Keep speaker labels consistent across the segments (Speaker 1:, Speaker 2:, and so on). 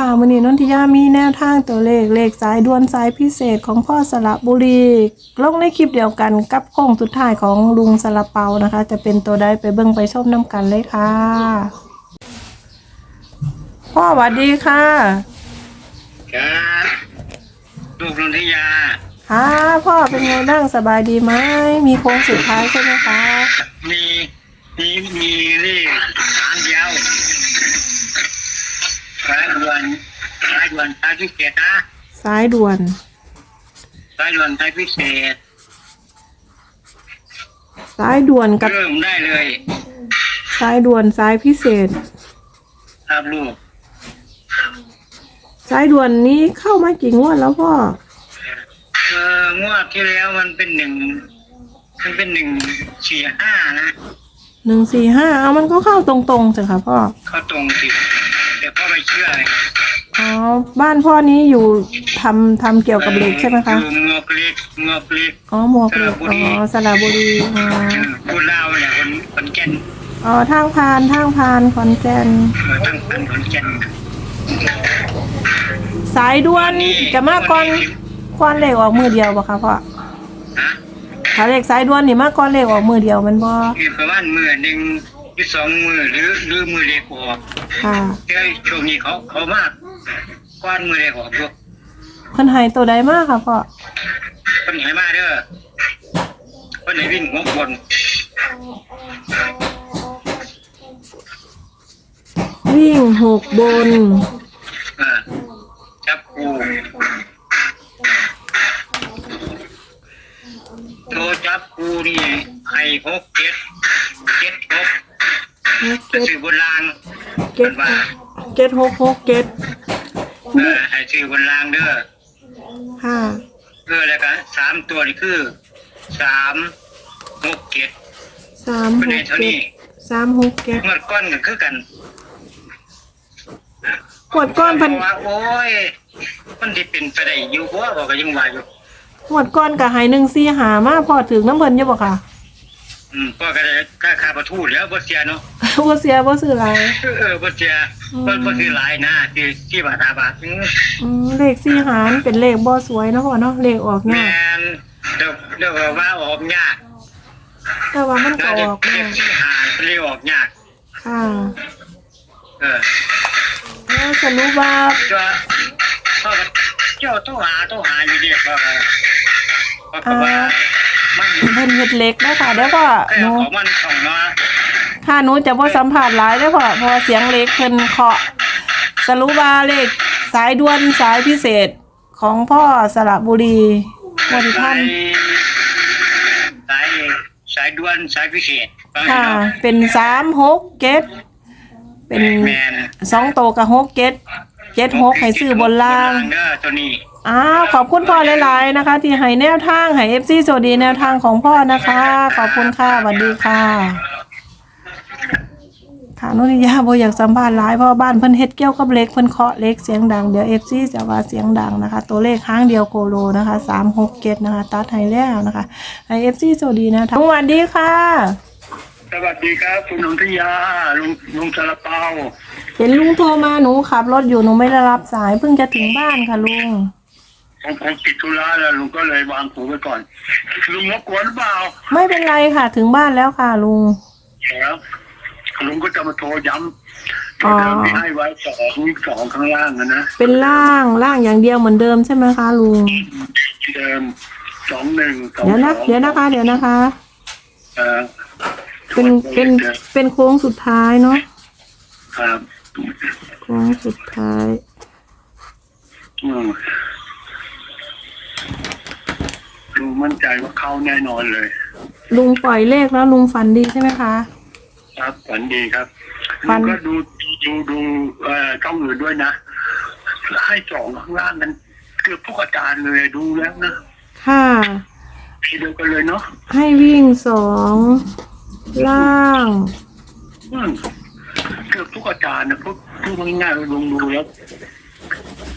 Speaker 1: ค่ะวันนี้นนทิยามีแนวทางตัวเลขเลขสายด่วนสายพิเศษของพ่อสระบุรีลงในคลิปเดียวกันกับโค้งสุดท้ายของลุงสระเปานะคะ จะเป็นตัวใดไปเบิ่งไปชมน้ำกันเลยค่ะ พ่อสวัสดีค่ะ
Speaker 2: ครับลูกนนทิยา
Speaker 1: ค่ะพ่อเป็นไงบ้างสบายดีไหมมีโค้งสุดท้ายใช่ไหมคะ
Speaker 2: มีมีมีเลขหางเดียวสายด่วนสายด่วนสายพิเศษนะ
Speaker 1: สายด่วน
Speaker 2: สายด่วนสายพิเศษ
Speaker 1: สายด่วนกับ
Speaker 2: เริ่มได้เลย
Speaker 1: สายด่วนสายพิเศษ
Speaker 2: ครับลูก
Speaker 1: สายด่วนนี้เข้ามากี่งวดแล้วพ่อ
Speaker 2: เอองวดที่แล้วมันเป็นหนึ่งมันเป็นหนึ่งสี่ห้านะ
Speaker 1: หนึ่งสี่ห้าเอามันก็เข้าตรงๆเถอะค่ะพ่อ
Speaker 2: เขาตรงสิ แต่พ่อไม่เชื่อเลย
Speaker 1: อ๋อบ้านพ่อนี้อยู่ทำทำเกี่ยวกับเหล็กใช่ไหมคะ
Speaker 2: อยู่งอกเล็กงอกเล็ก
Speaker 1: อ๋อหมวกเหล็กอ๋อสระบุรีอ๋อ
Speaker 2: พูดเล่าวเนี่ยคนคนแก่น
Speaker 1: อ๋อทางพานทางพานขอนแก่น
Speaker 2: เออตั้งเป็นคนแก่น
Speaker 1: สายด่วนจะมาก่อนก่อนเหล็กออกมือเดียวบ่คะพ่อ
Speaker 2: ฮะ
Speaker 1: ถ้าเหล็กสายด่วนนี่มาก่อนเหล็กออกมือเดียวแมันบ่
Speaker 2: มีประมาณมือหนึ่ง หรือสองมือหรือหรือมือเล็กออก
Speaker 1: ค่ะ
Speaker 2: แต่ช่วงนี้เขาเขามากก้อนมือเล็กออกลูก
Speaker 1: เพิ่นให้ตัวใดมากค่ะพ่อ
Speaker 2: คนไหนมาเด้อคนไหนวิ่งหัวบน
Speaker 1: วิ่งหกบน
Speaker 2: อ่าจับกูโทรจับกูนี่ให้หกเจ็ดเจ็ดหก
Speaker 1: เก็ด
Speaker 2: สื่อบนราง
Speaker 1: เก็ดเก็ดหกหกเก็ด
Speaker 2: เออให้สื่อบนรางเด้อ
Speaker 1: ค่ะ
Speaker 2: เออแล้วก็สามตัวนี่คือสามหกเจ็ด
Speaker 1: สาม
Speaker 2: เป็น
Speaker 1: ห
Speaker 2: ไง
Speaker 1: ก
Speaker 2: เท่า
Speaker 1: เก็ด
Speaker 2: นี้
Speaker 1: สามหกเก็ด
Speaker 2: เมื่อก้อนกันคือกัน
Speaker 1: ปวดก้อนเพัน
Speaker 2: ว่าโอ้ย มันที่เป็นไปได้อยู่บ่บอกก็ยังว่าอยู่
Speaker 1: ปวดก้อนกับหายหนึ่งสี่หามาพอถึงน้ำเพิ่นอยังบ่ค่ะ
Speaker 2: อืมก็ก็ได้ค่าค่าประทูแล้วบ่เสียเนาะ
Speaker 1: บ่เสียบ่ซื้อหลาย
Speaker 2: เออเออบ่เสียบ่บ่ซื้อหลายนะที่ที่บาทห้าบาทอืม
Speaker 1: อืมเลขสี่หารเป็นเลขบ่สวยเนาะพ่อเนาะเลขออก
Speaker 2: แม่
Speaker 1: ยาก
Speaker 2: นเดี๋ยวเดี๋ยวว่าออกยาก
Speaker 1: แต่ว่ามันก็
Speaker 2: แล้ว
Speaker 1: อ
Speaker 2: เด็ก
Speaker 1: อก
Speaker 2: เด็
Speaker 1: ยากก
Speaker 2: ที่หาเรียกออกยาก
Speaker 1: ค่ะ
Speaker 2: เออ
Speaker 1: แล้วสรุปว่า
Speaker 2: เจ้าพ่อก็เจ้าต้องหาต้องหาอยู่ดีก็ก็ก็ว่ามัน
Speaker 1: เพิ่นเฮ็ดเหล็กเด้อค่ะเดี๋ยวพ่อ
Speaker 2: แค่
Speaker 1: หนู
Speaker 2: ของมันของเนาะ
Speaker 1: ค่ะหนูจะบ่สัมผัสหลายเด้อพ่อเพราะว่าเสียงเหล็กเพิ่นเคาะสรุปว่าเลขสายด่วนสายพิเศษของพ่อสระบุรีบริพั
Speaker 2: สานย
Speaker 1: ธ์
Speaker 2: สายสายด่วนสายพิเศษว่าไง
Speaker 1: ค่ะ
Speaker 2: เนาะ
Speaker 1: เป็นสามหกเกตเป็น
Speaker 2: แมน
Speaker 1: สองโตวกับหกเกตเจ็ดหกให้ซื้อบนล่าง
Speaker 2: เด้อตัวนี้
Speaker 1: อ้าวขอบคุณพ่อหลายๆนะคะ ที่ให้แนวทางให้เอฟซีโซดีแนวทางของพ่อนะคะ ขอบคุณค่ะสวัสดีค่ะค่ะนุนิยาโบอยากสัมภาษณ์หลายเพราะว่าบ้านเพิ่นเฮ็ดเกี่ยวกับเหล็กเพิ่นเคาะเหล็กเสียงดังเดี๋ยวเอฟซีจะว่าเสียงดังนะคะ ตัวเลขค้างเดียวโกโลนะคะสามหกเกตนะคะ ตัดให้แล้วนะคะให้เอฟซีโซดีนะทั้งวันดีค่ะ
Speaker 2: สวัสดีครับคุณนนทยาลุงลุงซาลาเปา
Speaker 1: เห็นลุงโทรมาหนูขับรถอยู่หนูไม่ได้รับสายเพิ่งจะถึงบ้านค่ะลุง
Speaker 2: ผมผมติดธุระแล้วลุงก็เลยวางหูไว้ก่อนลุงรบกวนหรือเปล่า
Speaker 1: ไม่เป็นไรค่ะ ถึงบ้านแล้วค่ะลุง
Speaker 2: ครับลุงก็จะมาโทรย้ำ
Speaker 1: อ๋
Speaker 2: ตัว
Speaker 1: อ
Speaker 2: เดิมที่ให้ไว้สองสองข้างล่างนะนะ
Speaker 1: เป็นร่างร่างอย่างเดียวเหมือนเดิมใช่ไหมคะลุง
Speaker 2: เดิมสองหนึ่งสอง
Speaker 1: เดี๋ยวนะ
Speaker 2: สอง
Speaker 1: เดี๋ยวนะคะ เดี๋ยวนะคะ
Speaker 2: เอ่อ
Speaker 1: เป็นเป็นเป็นโค้งสุดท้ายเนาะ
Speaker 2: ครับ
Speaker 1: โค้งสุดท้าย
Speaker 2: อืมลุง มั่นใจว่าเข้าแน่นอนเลย
Speaker 1: ลุงปล่อยเลขแล้วลุงฝันดีใช่ไหมคะ
Speaker 2: ครับฝันดีครับ
Speaker 1: ฝั
Speaker 2: ลุ
Speaker 1: น
Speaker 2: งก็ดูดูดูเอ่อช่องอื่นด้วยนะ ให้สองข้างล่างกันเกือบทุกอาจารย์เลยดูแล้วนะ
Speaker 1: ค่ะ
Speaker 2: ทีเดียวกันเลยเนาะ
Speaker 1: ให้วิ่งสองล่าง
Speaker 2: อืมเกือบทุกอาจารย์นะพูดพูดง่ายๆลุงดูแล้ว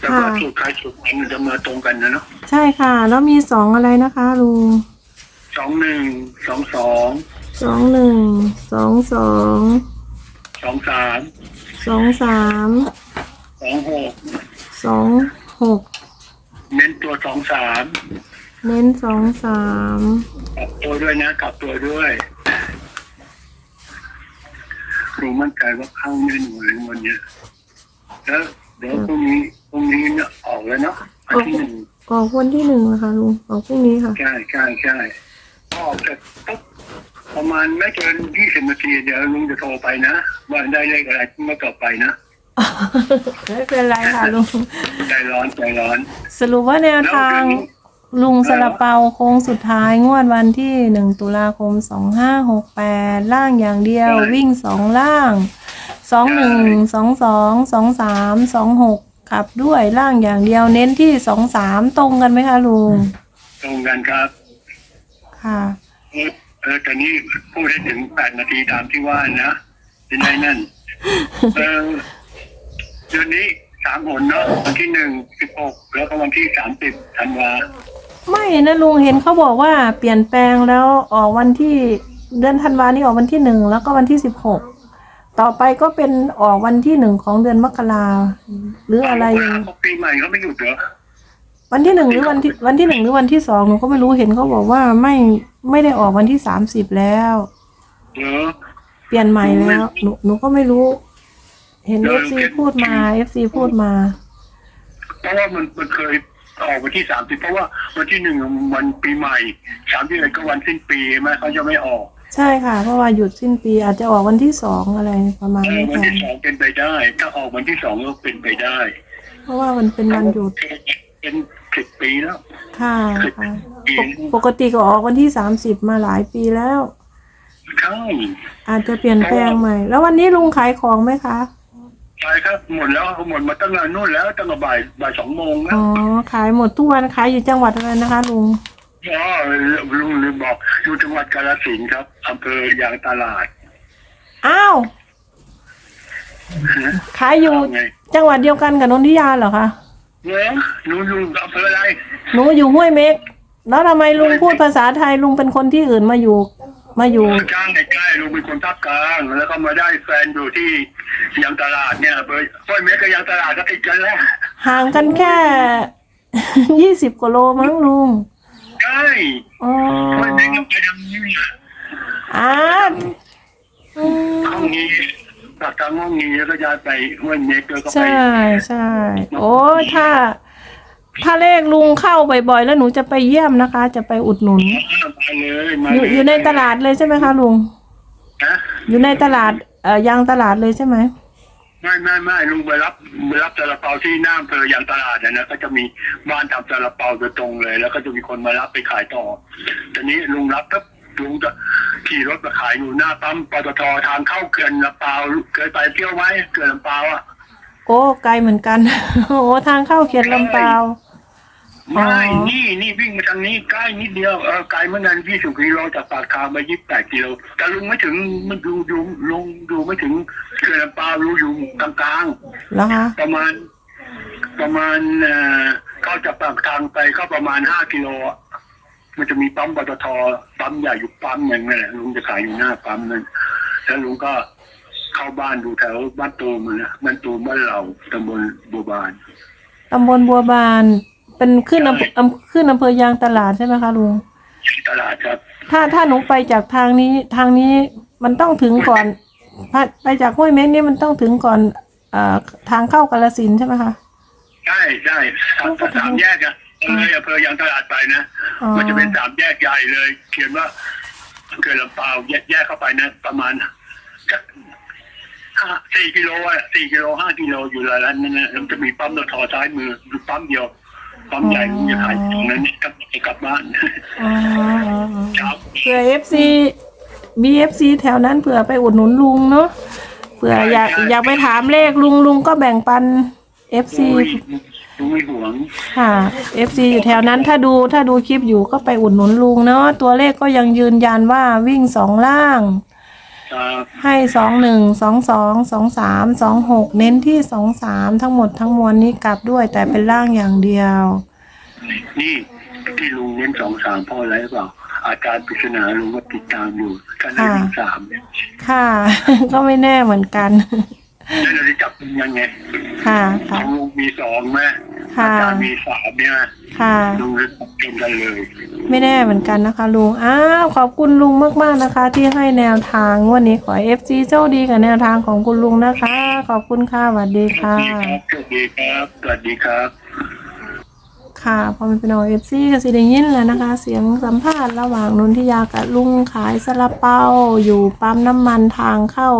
Speaker 2: แต่ว่าสูตรใครสูตรมันจะมาตรงกันนะเนาะ
Speaker 1: ใช่ค่ะ แล้วมีสองอะไรนะคะลุง
Speaker 2: สองหนึ่งสองสอง
Speaker 1: สองหนึ่งสองสอง
Speaker 2: สองสาม
Speaker 1: สองสาม
Speaker 2: สอง
Speaker 3: องหก
Speaker 1: สองหก
Speaker 3: เน้นตัวสองสาม
Speaker 1: เน้นสองสาม
Speaker 3: กลับตัวด้วยนะกลับตัวด้วยรู้มั่นใจว่าเข้าแน่นเลยวันเนี้ยแล้วเดี๋ยวพรุ่งนี้ พรุ่งนี้เนี่ยออกแล้วเนาะอันที่หนึ่ง
Speaker 1: ออกวันที่หนึ่งนะคะลุงออกพรุ่งนี้ค่ะ
Speaker 3: ใช่ใช่ใช่ออกจากปุ๊บประมาณไม่เกินยี่สิบนาทีเดี๋ยวลุงจะโทรไปนะว่าได้เลขอะไรเมื่อต่อไปนะ
Speaker 1: ไม่เป็นไรค่ะลุง
Speaker 3: ใจร้อนใจร้อน
Speaker 1: สรุปว่าแนวทาง
Speaker 3: แล้วเดี๋ยวนี้
Speaker 1: ลุงสลับเปาโค้งสุดท้ายงวดวันที่หนึ่งตุลาคมสองห้าหกแปดล่างอย่างเดียว
Speaker 3: ใช่
Speaker 1: วิ่งสองล่างสองหนึ่ง
Speaker 3: ใช่
Speaker 1: สองสองสองสามสองหก ขับด้วยล่างอย่างเดียวเน้นที่สองสามตรงกันไหมคะลุง
Speaker 3: ตรงกันครับ
Speaker 1: ค่ะ
Speaker 3: เออเออตอนนี้พูดได้ถึงแปดนาทีตามที่ว่านะเป็นไงนั่น เออเดือนนี้สามหนเนาะวันที่หนึ่งสิบหกแล้วก็วันที่สามสิบธันวา
Speaker 1: ไม่นะลุงเห็นเขาบอกว่าเปลี่ยนแปลงแล้วออกวันที่เดือนธันวานี่ออกวันที่หนึ่งแล้วก็วันที่สิบหก ต่อไปก็เป็นออกวันที่หนึ่งของเดือนมกราหรืออะไรอย่าง
Speaker 3: เขาปีใหม่เขาไม่หยุดเหรอ
Speaker 1: วันที่หนึ่งหรือวันที่วันที่หนึ่งหรือวันที่สองหนูก็ไม่รู้เห็นเขาบอกว่าไม่ไม่ได้ออกวันที่สามสิบแล้ว
Speaker 3: เหรอ
Speaker 1: เปลี่ยนใหม่แล้วหนูหนูก็ไม่รู้ เห็น
Speaker 3: เอ
Speaker 1: เอ
Speaker 3: อ
Speaker 1: ฟซีพูดมาเอฟซีพูดมา
Speaker 3: เพราะว่ามันมันเคยออกวันที่สามสิบเพราะว่าวันที่หนึ่งวันปีใหม่สามที่อะไรก็วันสิ้นปีใช่ไหมเขาจะไม่ออก
Speaker 1: ใช่ค่ะ เพราะว่าหยุดสิ้นปีอาจจะออกวันที่สองอะไรประมาณ
Speaker 3: เออ
Speaker 1: นี้
Speaker 3: วัน
Speaker 1: ค่ะ
Speaker 3: ที่สองเป็นไปได้ ถ้าออกวันที่สองก็เป็นไปได้
Speaker 1: เพราะว่ามันเป็นวันหยุด
Speaker 3: เป็นสิบปีแล้ว
Speaker 1: ค่ะค่ะ
Speaker 3: ปี
Speaker 1: ปกปกติก็ออกวันที่สามสิบมาหลายปีแล้ว
Speaker 3: ใช่
Speaker 1: อาจจะเปลี่ยนแปลงใหม่ แล้ววันนี้ลุงขายของไหมคะ
Speaker 3: ใช่ครับหมดแล้วหมดมาตั้งแต่นู่นแล้วตั้งแต่บ่ายบ่ายสองโมงแล้
Speaker 1: อ๋
Speaker 3: ว
Speaker 1: อขายหมดทุกวันขายอยู่จังหวัดอะไรนะคะลุง
Speaker 3: อ๋อลุงลืมบอกอยู่จังหวัดกาฬสินธุ์ครับอำเภอยางตลาด
Speaker 1: อ้าวขายอยู่
Speaker 3: ไง
Speaker 1: จังหวัดเดียวกันกับนนทิยาเหรอคะ
Speaker 3: เนอะลุงลุงอำเภออะไร
Speaker 1: หนูอยู่ห้วยเม็กแล้วทำไมลุงพูดภาษาไทยลุงเป็นคนที่อื่นมาอยู่ มาอยู่
Speaker 3: จ้างใกล้ๆลุงเป็นคนภาคกลางแล้วก็มาได้แฟนอยู่ที่ยางตลาดเนี่ยอำเภอห้วยเม็กกับยางตลาดก็ติดกันแล้ว
Speaker 1: ห่างกันแค่ ยี่สิบกว่าโลมั้งลุง
Speaker 3: ใช่
Speaker 1: อ๋อ
Speaker 3: ห้วยเม็กก็ไปทางนี้เนี่ย
Speaker 1: อ่าอืม
Speaker 3: ห้องนี้ปากทางห้องนี้แล้วก็ย้ายไปห้วยเม็กแล้วก็ไป
Speaker 1: ใช่ใช่โอ้ยถ้า ถ้าเลขลุงเข้าบ่อยๆ แล้วหนูจะไปเยี่ยมนะคะ จะไปอุดหนุน
Speaker 3: มาเลยมา
Speaker 1: อยู่
Speaker 3: เลย
Speaker 1: อยู่ในตลาดเลยใช่ไหมคะลุง
Speaker 3: นะ
Speaker 1: อยู่ในตลาดเอ่อยางตลาดเลยใช่ไหม
Speaker 3: ไม่ไม่ไม่ลุงไปรับไปรับซาลาเปาที่หน้าอำเภอยางตลาดนะนะก็จะมีบ้านทำซาลาเปาโดยตรงเลย แล้วก็จะมีคนมารับไปขายต่อตอนนี้ลุงรับครับลุงจะขี่รถมาขายอยู่หน้าปั๊มปตททางเข้าเขื่อนลำเปาเคยไปเที่ยวไหมเขื่อนลำเปาอะ
Speaker 1: โอ้ไกลเหมือนกัน โอ้ทางเข้าเขียนลำเปาอ๋อ
Speaker 3: ไม่นี่นี่วิ่งมาทางนี้ใกล้นิดเดียวเออไกลเมื่อนั้นยี่สิบกิโลจากปากทางไปยี่สิบแปดกิโลแต่ลุงไม่ถึงมันดูดูลุงดูไม่ถึงเขื่อนลำเปาลุงอยู่กลางๆ
Speaker 1: แล้วคะ
Speaker 3: ประมาณ ประมาณเอ่อเข้าจากปากทางไปก็ประมาณห้ากิโลอะมันจะมีปั๊มปตทปั๊มใหญ่อยู่ปั๊มหนึ่งนั่นแหละลุงจะขายอยู่หน้าปั๊มนั่นแล้วลุงก็เข้าบ้านดูแถวบ้านตูมอะนะบ้านตูมบ้านเราตำบลบัวบาน
Speaker 1: ตำบลบัวบาน เป็นขึ้นอำเภออำขึ้นอำเภอยางตลาดใช่ไหมคะลุง
Speaker 3: ตลาดครับ
Speaker 1: ถ้าถ้าหนูไปจากทางนี้ทางนี้มันต้องถึงก่อนถ้าไปจากห้วยเม้งนี่มันต้องถึงก่อนเอ่อทางเข้ากาลสินธุ์ใช่ไหมคะ
Speaker 3: ใช่ใช่สามสามแยกอะเลยอำเภอยางตลาดไปนะ
Speaker 1: อ๋อ
Speaker 3: มันจะเป็นสามแยกใหญ่เลย เขียนว่าเกิดลำเปาแยกแยกเข้าไปนะ ประมาณสักห้าสี่กิโลอะสี่กิโลห้ากิโลอยู่แล้วนั่นนะแล้วมันจะมีปั๊มรถทอซ้ายมืออยู่ปั๊มเดียว ปั๊มใหญ่ลุงจะขายตรงนั้นกลับกลับบ้าน
Speaker 1: อ๋อ
Speaker 3: ครับ
Speaker 1: เผื่อเอฟซีบีเอฟซีแถวนั้นเผื่อไปอุดหนุนลุงเนาะเผื่ออยากอยากไปถามเลขลุงลุงก็แบ่งปันเอฟซี
Speaker 3: ลุงไม่ห่วง
Speaker 1: ค่ะเอฟซีอยู่แถวนั้นถ้าดูถ้าดูคลิปอยู่ก็ไปอุดหนุนลุงเนาะตัวเลขก็ยังยืนยันว่าวิ่งสองล่าง
Speaker 3: ครับ
Speaker 1: ให้สองหนึ่งสองสองสองสามสองหกเน้นที่สองสามทั้งหมดทั้งมวลนี้กลับด้วยแต่เป็นล่างอย่างเดียว
Speaker 3: นี่ที่ลุงเน้นสองสามเพ่ออะไรหรือเปล่าอาการปริศนาลุงก็ติดตามอยู่การได้วิ่งสามเนี่ย
Speaker 1: ค่ะ ก็ไม่แน่เหมือนกัน
Speaker 3: นั่นเราจะจับยังไง
Speaker 1: ค่ะ
Speaker 3: ข
Speaker 1: ค่ะ
Speaker 3: องลุงมีสองไหม
Speaker 1: ค่ะ
Speaker 3: อาจารย์มีสามเนี่ย
Speaker 1: ค่ะ
Speaker 3: ลุงจะจับเป็นกันเลย
Speaker 1: ไม่แน่เหมือนกันนะคะลุง อ้าว ขอบคุณลุงมาก ๆ นะคะ ที่ให้แนวทางวันนี้ขอเอฟซีโชคดีกับแนวทางของคุณลุงนะคะ ขอบคุณค่ะสวัสดี
Speaker 3: ส
Speaker 1: ค่ะ
Speaker 3: วัสดีครับสวัสดีครับสวัสดีครับ
Speaker 1: ค่ะ พอมันเป็นอเอฟซีก็สิได้ยินแล้วนะคะ เสียงสัมภาษณ์ระหว่างนนทิยากับลุงขายซาลาเปาอยู่ปั๊มน้ำมันทางเข้า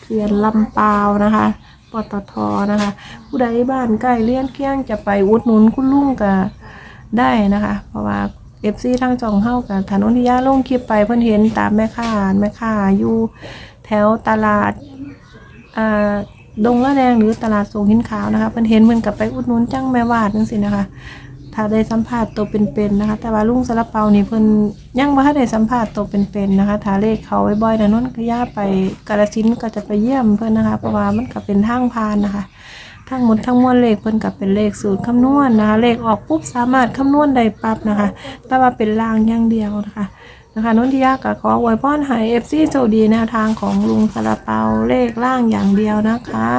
Speaker 1: เขื่อนลำปาวนะคะ ปตทนะคะ ผู้ใดบ้านใกล้เลี้ยนเกี้ยงจะไปอุดหนุนคุณลุงก็ได้นะคะ เพราะว่าเอฟซีทั้งจองเฮ้ากับถนนทิยาลงคลิปไปเพิ่นเห็นตามแม่ค้าแม่ค้าอยู่แถวตลาดอ่าดงละแดงหรือตลาดสูงหินขาวนะคะเพิ่นเห็นเพิ่นกับไปอุดหนุนจังแม่วาดจังซี่นะคะ ถ้าได้สัมภาษณ์ตัวเป็นๆนะคะ แต่ว่าลุงสลับเปานี่เพิ่นยังบ่ทันได้สัมภาษณ์ตัวเป็นๆนะคะถ้าเลขเขาบ่อยๆนะนนก็ย่าไปกาฬสินก็จะไปเยี่ยมเพิ่นนะคะ เพราะว่ามันก็เป็นทางผ่านนะคะ ทั้งหมดทั้งมวลเลขเพิ่นก็เป็นเลขสูตรคำนวณนะคะ เลขออกปุ๊บสามารถคำนวณได้ปั๊บนะคะ แต่ว่าเป็นลางอย่างเดียวนะคะนะคะนนทิยาก็ขออวยพรให้ FC โชคดีแนวทางของลุงสลับเปาเลขล่างอย่างเดียวนะคะ